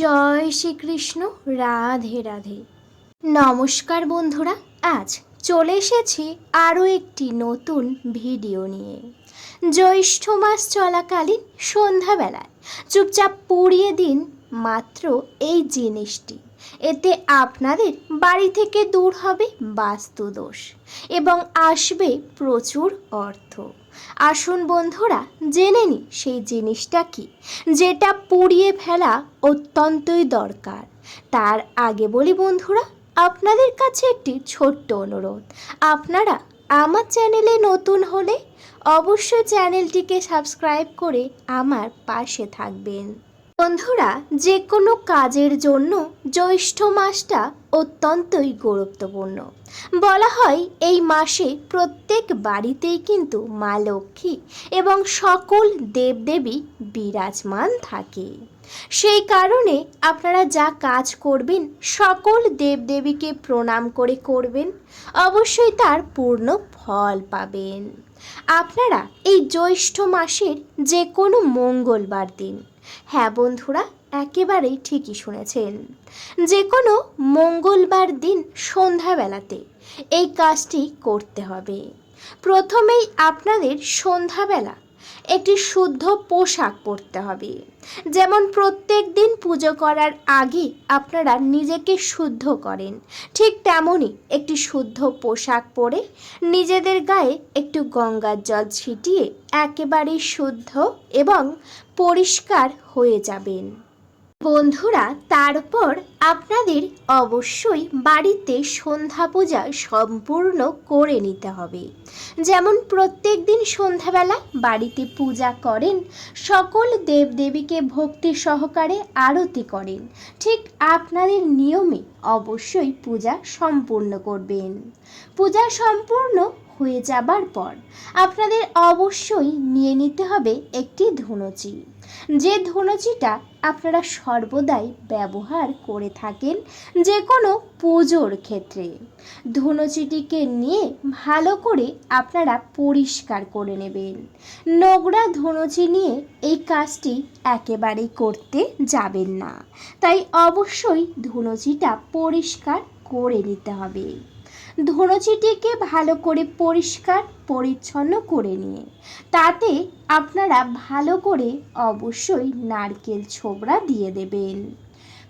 জয় শ্রীকৃষ্ণ, রাধে রাধে। নমস্কার বন্ধুরা, আজ চলে এসেছি আরও একটি নতুন ভিডিও নিয়ে। জ্যৈষ্ঠ মাস চলাকালীন সন্ধ্যাবেলায় চুপচাপ পুড়িয়ে দিন মাত্র এই জিনিসটি। এতে আপনাদের বাড়ি থেকে দূর হবে বাস্তুদোষ এবং আসবে প্রচুর অর্থ। আসুন বন্ধুরা, জেনে নি সেই জিনিসটা কি? যেটা পুড়িয়ে ফেলা অত্যন্তই দরকার। তার আগে বলি বন্ধুরা, আপনাদের কাছে একটি ছোট্ট অনুরোধ। আপনারা আমার চ্যানেলে নতুন হলে অবশ্যই চ্যানেলটিকে সাবস্ক্রাইব করে আমার পাশে থাকবেন। বন্ধুরা যে কোনো কাজের জন্য জ্যৈষ্ঠ মাসটা অত্যন্তই গুরুত্বপূর্ণ। বলা হয় এই মাসে প্রত্যেক বাড়িতেই কিন্তু মা লক্ষ্মী এবং সকল দেবদেবী বিরাজমান থাকে। সেই কারণে আপনারা যা কাজ করবেন, সকল দেবদেবীকে প্রণাম করে করবেন, অবশ্যই তার পূর্ণ ফল পাবেন। আপনারা এই জ্যৈষ্ঠ মাসের যে কোনো মঙ্গলবার দিন হ্যাঁ বন্ধুরা, একেবারেই ঠিকই শুনেছেন। যে কোনো মঙ্গলবার দিন সন্ধ্যাবেলাতে এই কাজটি করতে হবে। প্রথমেই আপনাদের সন্ধ্যাবেলা একটি শুদ্ধ পোশাক পরতে হবে। যেমন প্রত্যেক দিন পুজো করার আগে আপনারা নিজেকে শুদ্ধ করেন। ঠিক তেমনই একটি শুদ্ধ পোশাক পরে নিজেদের গায়ে একটু গঙ্গার জল ছিটিয়ে একেবারেই শুদ্ধ এবং পরিষ্কার হয়ে যাবেন। বন্ধুরা, তারপর আপনাদের অবশ্যই বাড়িতে সন্ধ্যা পূজা সম্পূর্ণ করে নিতে হবে। যেমন প্রত্যেক দিন সন্ধ্যাবেলা বাড়িতে পূজা করেন, সকল দেবদেবীকে ভক্তি সহকারে আরতি করেন। ঠিক আপনাদের নিয়মে অবশ্যই পূজা সম্পূর্ণ করবেন। পূজা সম্পূর্ণ হয়ে যাবার পর আপনাদের অবশ্যই নিয়ে নিতে হবে একটি ধুনুচি। যে ধুনুচিটা আপনারা সর্বদাই ব্যবহার করে থাকেন যে কোনো পুজোর ক্ষেত্রে। ধুনুচিটিকে নিয়ে ভালো করে আপনারা পরিষ্কার করে নেবেন। নোংরা ধুনুচি নিয়ে এই কাজটি একেবারেই করতে যাবেন না। তাই অবশ্যই ধুনুচিটা পরিষ্কার করে নিতে হবে। ধুনুচিটিকে ভালো করে পরিষ্কার, পরিচ্ছন্ন করে নিয়ে। তাতে আপনারা ভালো করে অবশ্যই নারকেল ছোবড়া দিয়ে দেবেন।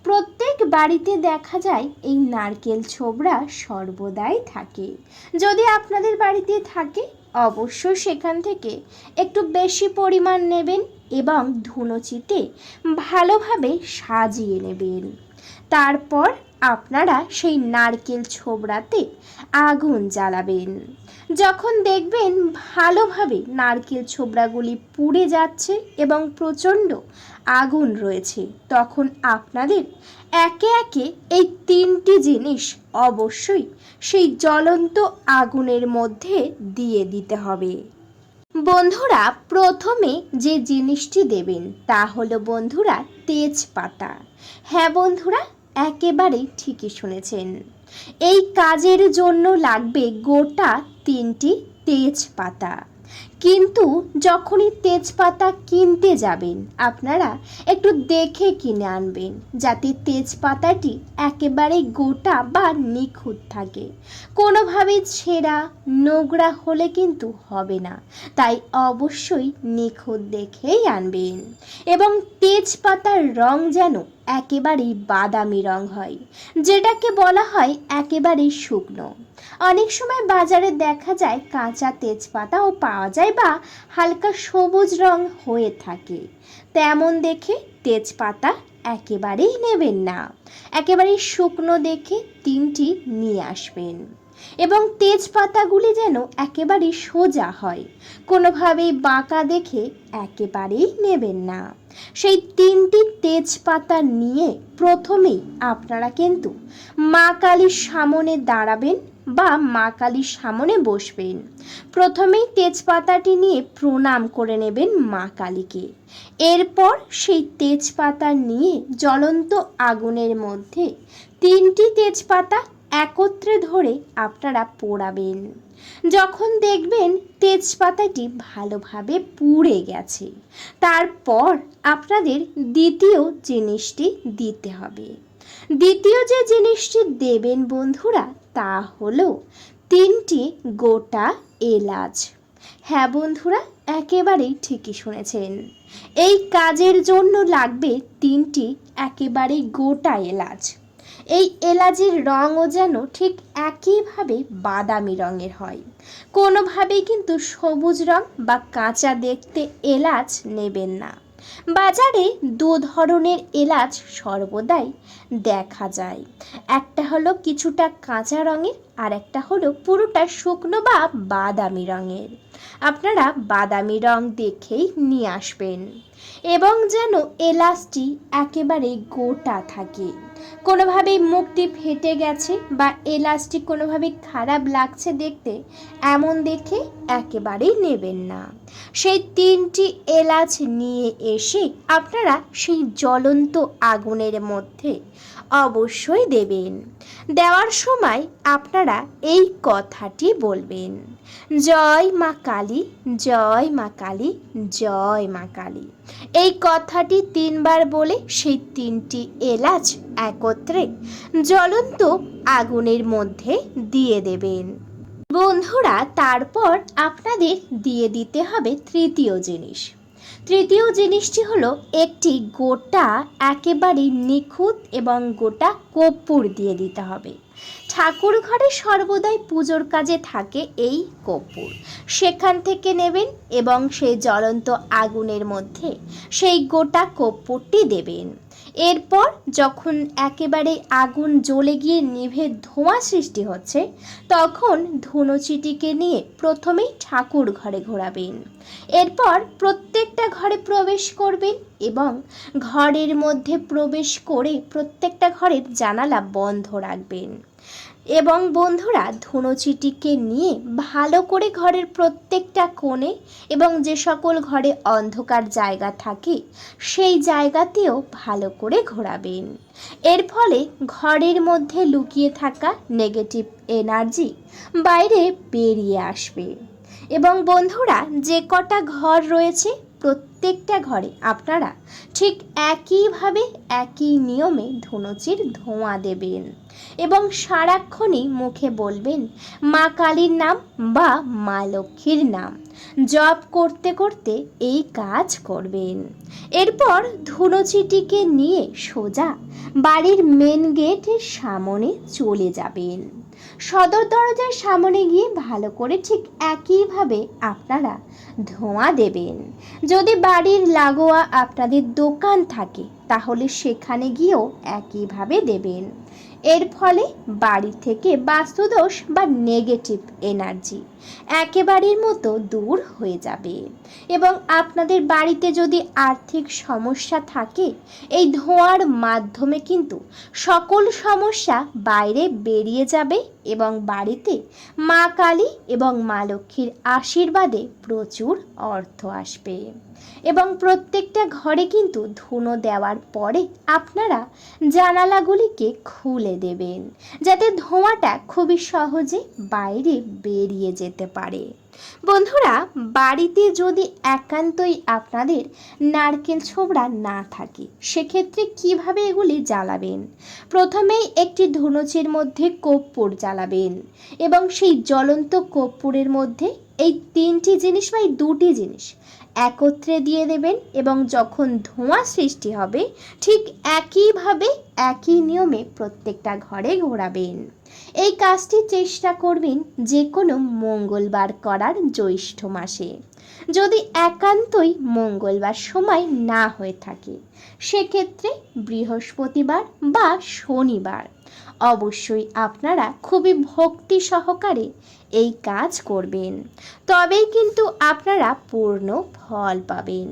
প্রত্যেক বাড়িতে দেখা যায় এই নারকেল ছোবড়া সর্বদাই থাকে। যদি আপনাদের বাড়িতে থাকে, অবশ্যই সেখান থেকে একটু বেশি পরিমাণ নেবেন এবং ধুনুচিতে ভালোভাবে সাজিয়ে নেবেন। তারপর আপনারা সেই নারকেল ছোবড়াতে আগুন জ্বালাবেন। যখন দেখবেন ভালোভাবে নারকেল ছোবড়াগুলি পুড়ে যাচ্ছে এবং প্রচণ্ড আগুন রয়েছে, তখন আপনাদের একে একে এই তিনটি জিনিস অবশ্যই সেই জ্বলন্ত আগুনের মধ্যে দিয়ে দিতে হবে। বন্ধুরা, প্রথমে যে জিনিসটি দেবেন তা হলো বন্ধুরা তেজপাতা। হ্যাঁ বন্ধুরা একেবারেই ঠিকই শুনেছেন। এই কাজের জন্য লাগবে গোটা তিনটি তেজপাতা। কিন্তু যখনই তেজপাতা কিনতে যাবেন, আপনারা একটু দেখে কিনে আনবেন, যাতে তেজপাতাটি একেবারে গোটা বা নিখুঁত থাকে। কোনোভাবেই ছেঁড়া, নোংরা হলে কিন্তু হবে না। তাই অবশ্যই নিখুঁত দেখেই আনবেন। এবং তেজপাতার রং যেন একেবারেই বাদামি রং হয়, যেটাকে বলা হয় একেবারেই শুকনো। অনেক সময় বাজারে দেখা যায় কাঁচা তেজপাতাও পাওয়া যায় বা হালকা সবুজ রং হয়ে থাকে। তেমন দেখে তেজপাতা একেবারেই নেবেন না। একেবারেই শুকনো দেখে তিনটি নিয়ে আসবেন। এবং তেজপাতাগুলি যেন একেবারেই সোজা হয়। কোনোভাবেই বাঁকা দেখে একেবারেই নেবেন না। সেই তিনটি তেজপাতা নিয়ে প্রথমেই আপনারা কিন্তু মা কালীর সামনে দাঁড়াবেন বা মা কালীর সামনে বসবেন। প্রথমেই তেজপাতাটি নিয়ে প্রণাম করে নেবেন মা কালীকে। এরপর সেই তেজপাতা নিয়ে জ্বলন্ত আগুনের মধ্যে তিনটি তেজপাতা একত্রে ধরে আপনারা পোড়াবেন। যখন দেখবেন তেজপাতাটি ভালোভাবে পুড়ে গেছে, তারপর আপনাদের দ্বিতীয় জিনিসটি দিতে হবে। দ্বিতীয় যে জিনিসটি দেবেন বন্ধুরা, তা হলো তিনটি গোটা এলাচ। হ্যাঁ বন্ধুরা, একেবারেই ঠিকই শুনেছেন। এই কাজের জন্য লাগবে তিনটি একেবারে গোটা এলাচ। এই এলাচের রঙও যেন ঠিক একইভাবে বাদামি রঙের হয়। কোনোভাবেই কিন্তু সবুজ রং বা কাঁচা দেখতে এলাচ নেবেন না। বাজারে দু ধরনের এলাচ সর্বদাই দেখা যায়। একটা হলো কিছুটা কাঁচা রঙের, আর একটা হলো পুরোটা শুকনো বা বাদামি রঙের। আপনারা বাদামি রং দেখেই নিয়ে আসবেন। এবং যেন এলাচটি একেবারে গোটা থাকে। কোনোভাবেই মুখটি ফেটে গেছে বা এলাচটি কোনোভাবে খারাপ লাগছে দেখতে, এমন দেখে একেবারেই নেবেন না। সেই তিনটি এলাচ নিয়ে এসে আপনারা সেই জ্বলন্ত আগুনের মধ্যে অবশ্যই দেবেন। দেওয়ার সময় আপনারা এই কথাটি বলবেন, জয় মা কালী, জয় মা কালী, জয় মা কালী। এই কথাটি তিনবার বলে সেই তিনটি এলাচ একত্রে জ্বলন্ত আগুনের মধ্যে দিয়ে দেবেন। বন্ধুরা, তারপর আপনাদের দিয়ে দিতে হবে তৃতীয় জিনিস। তৃতীয় জিনিসটি হলো একটি গোটা একেবারে নিখুঁত এবং গোটা কর্পূর দিয়ে দিতে হবে। ঠাকুর ঘরে সর্বদাই পুজোর কাজে থাকে এই কর্পূর সেখান থেকে নেবেন এবং সেই জ্বলন্ত আগুনের মধ্যে সেই গোটা কর্পূরটি দেবেন। এরপর যখন একেবারে আগুন জ্বলে গিয়ে নিভে ধোঁয়া সৃষ্টি হচ্ছে, তখন ধুনুচিটিকে নিয়ে প্রথমেই ঠাকুর ঘরে ঘোরাবেন। এরপর প্রত্যেকটা ঘরে প্রবেশ করবেন এবং ঘরের মধ্যে প্রবেশ করে প্রত্যেকটা ঘরের জানালা বন্ধ রাখবেন। এবং বন্ধুরা, ধুনোচিটিকে নিয়ে ভালো করে ঘরের প্রত্যেকটা কোণে এবং যে সকল ঘরে অন্ধকার জায়গা থাকে, সেই জায়গাতেও ভালো করে ঘোরাবেন। এর ফলে ঘরের মধ্যে লুকিয়ে থাকা নেগেটিভ এনার্জি বাইরে বেরিয়ে আসবে। এবং বন্ধুরা, যে কটা ঘর রয়েছে প্রত্যেকটা ঘরে আপনারা ঠিক একইভাবে একই নিয়মে ধুনুচির ধোঁয়া দেবেন এবং সারাক্ষণই মুখে বলবেন, মা কালীর নাম বা মা লক্ষ্মীর নাম। জপ করতে করতে এই কাজ করবেন। এরপর ধুনুচিটিকে নিয়ে সোজা বাড়ির মেন গেটের সামনে চলে যাবেন। সদর দরজার সামনে গিয়ে ভালো করে ঠিক একইভাবে আপনারা ধোঁয়া দেবেন। যদি বাড়ির লাগোয়া আপনাদের দোকান থাকে, তাহলে সেখানে গিয়েও একইভাবে দেবেন। এর ফলে বাড়ি থেকে বাস্তুদোষ বা নেগেটিভ এনার্জি একেবারের মতো দূর হয়ে যাবে। এবং আপনাদের বাড়িতে যদি আর্থিক সমস্যা থাকে, এই ধোঁয়ার মাধ্যমে কিন্তু সকল সমস্যা বাইরে বেরিয়ে যাবে এবং বাড়িতে মা কালী এবং মা লক্ষ্মীর আশীর্বাদে প্রচুর অর্থ আসবে। এবং প্রত্যেকটা ঘরে কিন্তু ধুনো দেওয়ার পরে আপনারা জানালাগুলিকে খুলে দেবেন, যাতে ধোঁয়াটা খুবই সহজে বাইরে বেরিয়ে যেতে পারে। বন্ধুরা, বাড়িতে যদি একান্তই আপনাদের নারকেল ছোবড়া না থাকে, সেক্ষেত্রে কীভাবে এগুলি জ্বালাবেন? প্রথমেই একটি ধুনুচির মধ্যে কর্পূর জ্বালাবেন এবং সেই জ্বলন্ত কর্পূরের মধ্যে এই তিনটি জিনিস বা এই দুটি জিনিস একত্রে দিয়ে দেবেন এবং যখন ধোঁয়া সৃষ্টি হবে, ঠিক একইভাবে একই নিয়মে প্রত্যেকটা ঘরে ঘোরাবেন। এই কাজটি চেষ্টা করবেন যে কোনো মঙ্গলবার করার জ্যৈষ্ঠ মাসে। যদি একান্তই মঙ্গলবার সময় না হয়ে থাকে, সেক্ষেত্রে বৃহস্পতিবার বা শনিবার। অবশ্যই আপনারা খুবই ভক্তি সহকারে এই কাজ করবেন। তবেই কিন্তু আপনারা পূর্ণ ফল পাবেন।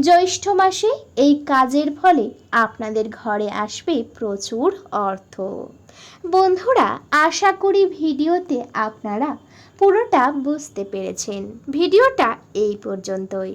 জ্যৈষ্ঠ মাসে এই কাজের ফলে আপনাদের ঘরে আসবে প্রচুর অর্থ। বন্ধুরা, আশা করি ভিডিওতে আপনারা পুরোটা বুঝতে পেরেছেন। ভিডিওটা এই পর্যন্তই।